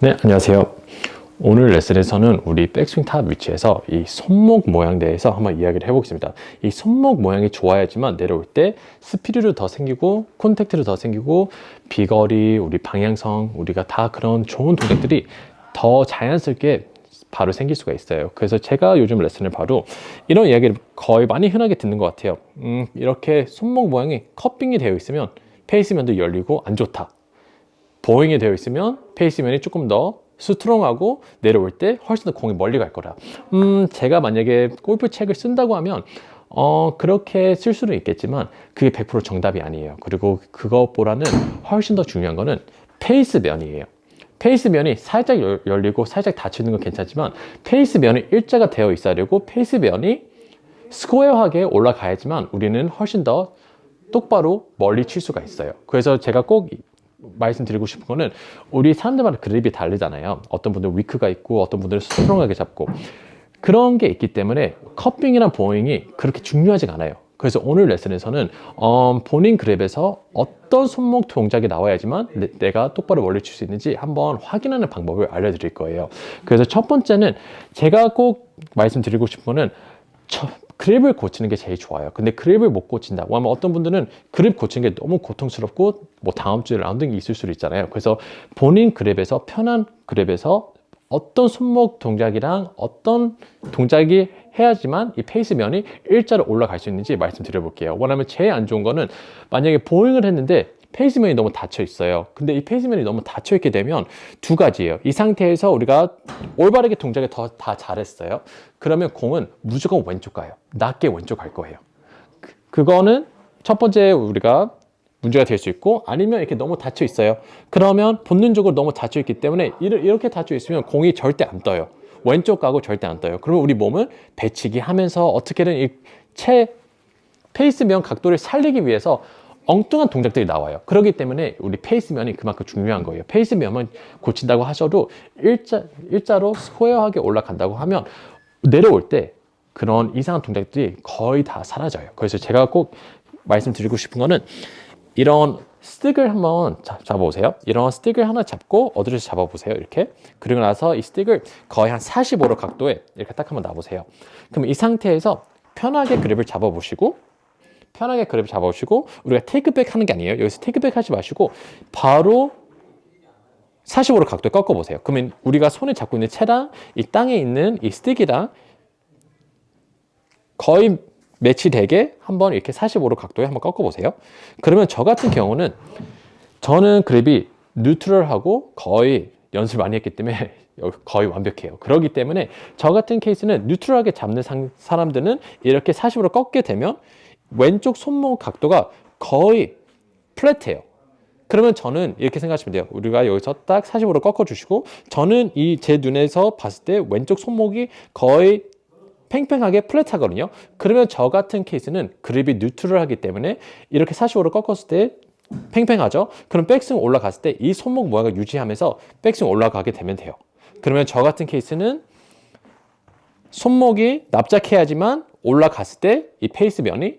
네, 안녕하세요. 오늘 레슨에서는 우리 백스윙 탑 위치에서 이 손목 모양 대해서 한번 이야기를 해보겠습니다. 이 손목 모양이 좋아야지만 내려올 때 스피드도 더 생기고 콘택트도 더 생기고 비거리, 우리 방향성, 우리가 다 그런 좋은 동작들이 더 자연스럽게 바로 생길 수가 있어요. 그래서 제가 요즘 레슨을 바로 이런 이야기를 거의 많이 흔하게 듣는 것 같아요. 음, 이렇게 손목 모양이 커빙이 되어 있으면 페이스면도 열리고 안 좋다. 보잉이 되어 있으면 페이스면이 조금 더 스트롱하고 내려올 때 훨씬 더 공이 멀리 갈 거라. 음, 제가 만약에 골프 책을 쓴다고 하면 어, 그렇게 쓸 수는 있겠지만 그게 100% 정답이 아니에요. 그리고 그것보다는 훨씬 더 중요한 거는 페이스 면이에요. 페이스 면이 살짝 열- 열리고 살짝 닫히는 건 괜찮지만 페이스 면이 일자가 되어 있어야 되고 페이스 면이 스퀘어하게 올라가야지만 우리는 훨씬 더 똑바로 멀리 칠 수가 있어요. 그래서 제가 꼭 이- 말씀드리고 싶은 거는 우리 사람들마다 그립이 다르잖아요. 어떤 분들은 위크가 있고 어떤 분들은 스트롱하게 잡고 그런 게 있기 때문에 커핑이랑 보잉이 그렇게 중요하지가 않아요. 그래서 오늘 레슨에서는 어, 본인 그랩에서 어떤 손목 동작이 나와야지만 내, 가 똑바로 멀리 칠수 있는지 한번 확인하는 방법을 알려드릴 거예요. 그래서 첫 번째는 제가 꼭 말씀드리고 싶은 거는 첫, 그립을 고치는 게 제일 좋아요. 근데 그립을 못 고친다고 하면 어떤 분들은 그립 고치는 게 너무 고통스럽고 뭐 다음 주에 라운딩이 있을 수도 있잖아요. 그래서 본인 그립에서 편한 그립에서 어떤 손목 동작이랑 어떤 동작이 해야지만 이 페이스면이 일자로 올라갈 수 있는지 말씀드려 볼게요. 왜냐하면 제일 안 좋은 거는 만약에 보잉을 했는데 페이스면이 너무 닫혀 있어요. 근데 이 페이스면이 너무 닫혀 있게 되면 두 가지예요. 이 상태에서 우리가 올바르게 동작을 더 다 잘했어요. 그러면 공은 무조건 왼쪽 가요. 낮게 왼쪽 갈 거예요. 그- 그거는 첫 번째 우리가 문제가 될 수 있고 아니면 이렇게 너무 닫혀 있어요. 그러면 본능적으로 너무 닫혀 있기 때문에 이렇게 닫혀 있으면 공이 절대 안 떠요. 왼쪽 가고 절대 안 떠요. 그러면 우리 몸은 배치기 하면서 어떻게든 이 채 페이스면 각도를 살리기 위해서 엉뚱한 동작들이 나와요. 그렇기 때문에 우리 페이스면이 그만큼 중요한 거예요. 페이스면은 고친다고 하셔도 일자, 일자로 스퀘어하게 올라간다고 하면 내려올 때 그런 이상한 동작들이 거의 다 사라져요. 그래서 제가 꼭 말씀드리고 싶은 거는 이런 스틱을 한번 잡- 잡아보세요. 이런 스틱을 하나 잡고 어디를 잡아보세요. 이렇게. 그리고 나서 이 스틱을 거의 한 45도 각도에 이렇게 딱 한번 놔보세요. 그럼 이 상태에서 편하게 그립을 잡아보시고 편하게 그립 잡아보시고 우리가 테이크백 하는 게 아니에요. 여기서 테이크백 하지 마시고 바로 45도 각도에 꺾어 보세요. 그러면 우리가 손에 잡고 있는 채랑 이 땅에 있는 이 스틱이랑 거의 매치되게 한번 이렇게 45도 각도에 한번 꺾어 보세요. 그러면 저 같은 경우는 저는 그립이 뉴트럴하고 거의 연습을 많이 했기 때문에 거의 완벽해요. 그렇기 때문에 저 같은 케이스는 뉴트럴하게 잡는 상- 사람들은 이렇게 40으로 꺾게 되면 왼쪽 손목 각도가 거의 플랫해요. 그러면 저는 이렇게 생각하시면 돼요. 우리가 여기서 딱 40으로 꺾어주시고 저는 이 제 눈에서 봤을 때 왼쪽 손목이 거의 팽팽하게 플랫하거든요. 그러면 저 같은 케이스는 그립이 뉴트럴하기 때문에 이렇게 45로 꺾었을 때 팽팽하죠. 그럼 백스윙 올라갔을 때 이 손목 모양을 유지하면서 백스윙 올라가게 되면 돼요. 그러면 저 같은 케이스는 손목이 납작해야지만 올라갔을 때 이 페이스 면이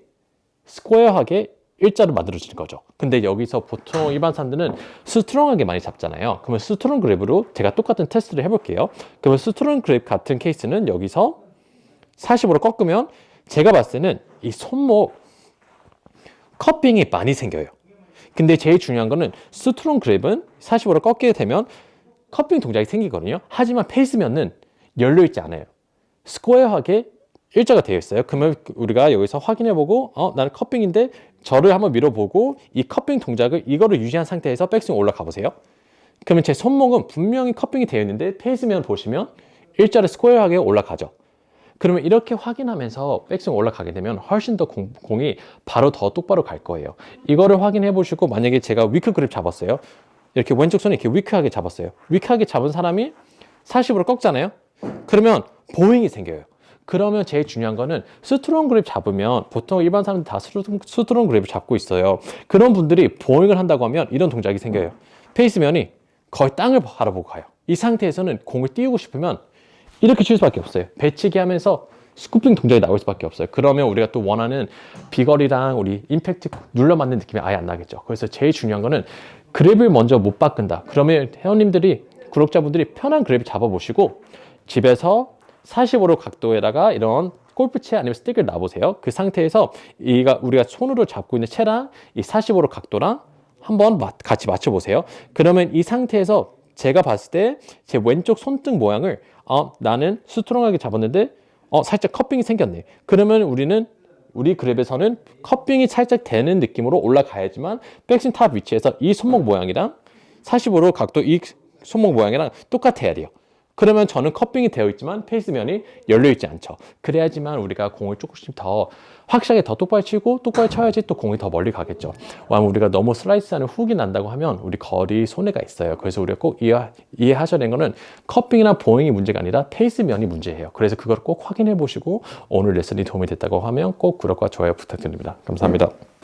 스퀘어하게 일자로 만들어지는 거죠. 근데 여기서 보통 일반 사람들은 스트롱하게 많이 잡잖아요. 그러면 스트롱 그립으로 제가 똑같은 테스트를 해볼게요. 그러면 스트롱 그립 같은 케이스는 여기서 40으로 꺾으면 제가 봤을 때는 이 손목 커핑이 많이 생겨요. 근데 제일 중요한 거는 스트롱 그립은 40으로 꺾게 되면 커핑 동작이 생기거든요. 하지만 페이스면은 열려 있지 않아요. 스퀘어하게 일자가 되어 있어요. 그러면 우리가 여기서 확인해 보고 어 나는 커핑인데 저를 한번 밀어보고 이 커핑 동작을 이거를 유지한 상태에서 백스윙 올라가 보세요. 그러면 제 손목은 분명히 커핑이 되어 있는데 페이스면 보시면 일자로 스퀘어하게 올라가죠. 그러면 이렇게 확인하면서 백스윙 올라가게 되면 훨씬 더 공, 공이 바로 더 똑바로 갈 거예요. 이거를 확인해 보시고 만약에 제가 위크 그립 잡았어요. 이렇게 왼쪽 손이 이렇게 위크하게 잡았어요. 위크하게 잡은 사람이 40으로 꺾잖아요. 그러면 보잉이 생겨요. 그러면 제일 중요한 거는 스트롱 그립 잡으면 보통 일반 사람들 다 스트롱, 스트롱 그립을 잡고 있어요. 그런 분들이 보잉을 한다고 하면 이런 동작이 생겨요. 페이스면이 거의 땅을 바라보고 가요. 이 상태에서는 공을 띄우고 싶으면 이렇게 칠 수밖에 없어요. 배치기 하면서 스쿠핑 동작이 나올 수밖에 없어요. 그러면 우리가 또 원하는 비거리랑 우리 임팩트 눌러 맞는 느낌이 아예 안 나겠죠. 그래서 제일 중요한 거는 그립을 먼저 못 바꾼다. 그러면 회원님들이 구독자분들이 편한 그립 잡아보시고 집에서 45도 각도에다가 이런 골프채 아니면 스틱을 놔보세요. 그 상태에서 이가 우리가 손으로 잡고 있는 채랑 이 45도 각도랑 한번 맞- 같이 맞춰보세요. 그러면 이 상태에서 제가 봤을 때 제 왼쪽 손등 모양을 어, 나는 스트롱하게 잡았는데 어, 살짝 커핑이 생겼네. 그러면 우리는 우리 그랩에서는 커핑이 살짝 되는 느낌으로 올라가야지만 백스윙 탑 위치에서 이 손목 모양이랑 45도 각도 이 손목 모양이랑 똑같아야 돼요. 그러면 저는 커핑이 되어 있지만 페이스면이 열려 있지 않죠. 그래야지만 우리가 공을 조금씩 더 확실하게 더 똑바로 치고 똑바로 쳐야지 또 공이 더 멀리 가겠죠. 왜냐면 우리가 너무 슬라이스하는 훅이 난다고 하면 우리 거리 손해가 있어요. 그래서 우리가 꼭 이해, 이해하셔야 되는 거는 커핑이나 보잉이 문제가 아니라 페이스면이 문제예요. 그래서 그걸 꼭 확인해 보시고 오늘 레슨이 도움이 됐다고 하면 꼭 구독과 좋아요 부탁드립니다. 감사합니다.